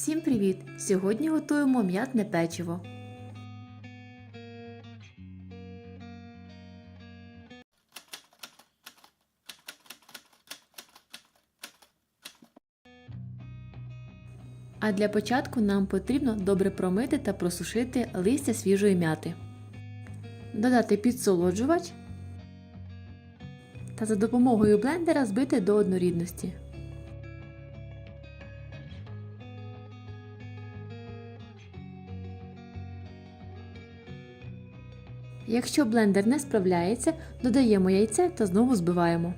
Всім привіт! Сьогодні готуємо м'ятне печиво. А для початку нам потрібно добре промити та просушити листя свіжої м'яти. Додати підсолоджувач та за допомогою блендера збити до однорідності. Якщо блендер не справляється, додаємо яйце та знову збиваємо.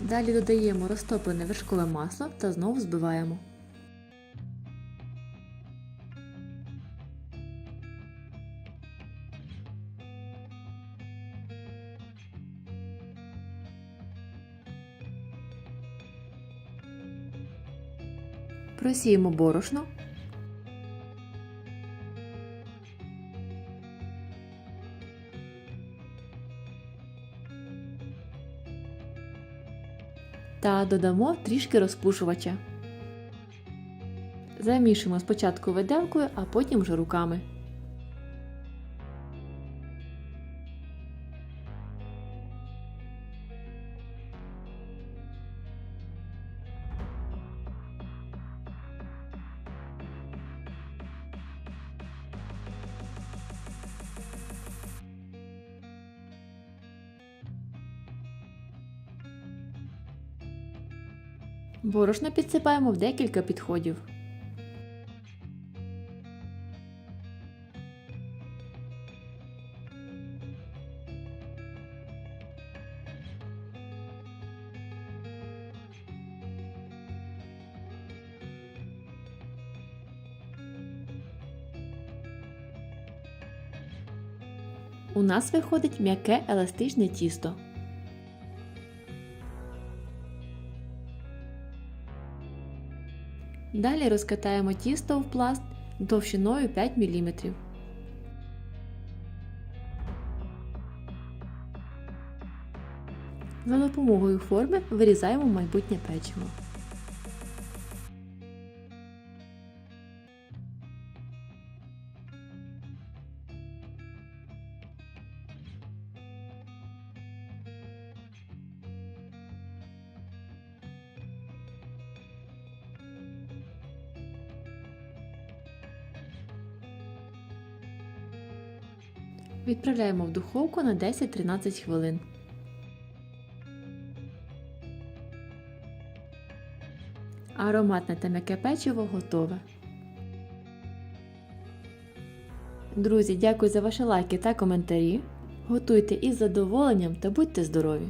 Далі додаємо розтоплене вершкове масло та знову збиваємо. Просіємо борошно. Та додамо трішки розпушувача. Замішуємо спочатку виделкою, а потім вже руками. Борошно підсипаємо в декілька підходів. У нас виходить м'яке еластичне тісто. Далі розкатаємо тісто в пласт довщиною 5 мм. За допомогою форми вирізаємо майбутнє печиво. Відправляємо в духовку на 10-13 хвилин. Ароматне та м'яке печиво готове. Друзі, дякую за ваші лайки та коментарі. Готуйте із задоволенням та будьте здорові!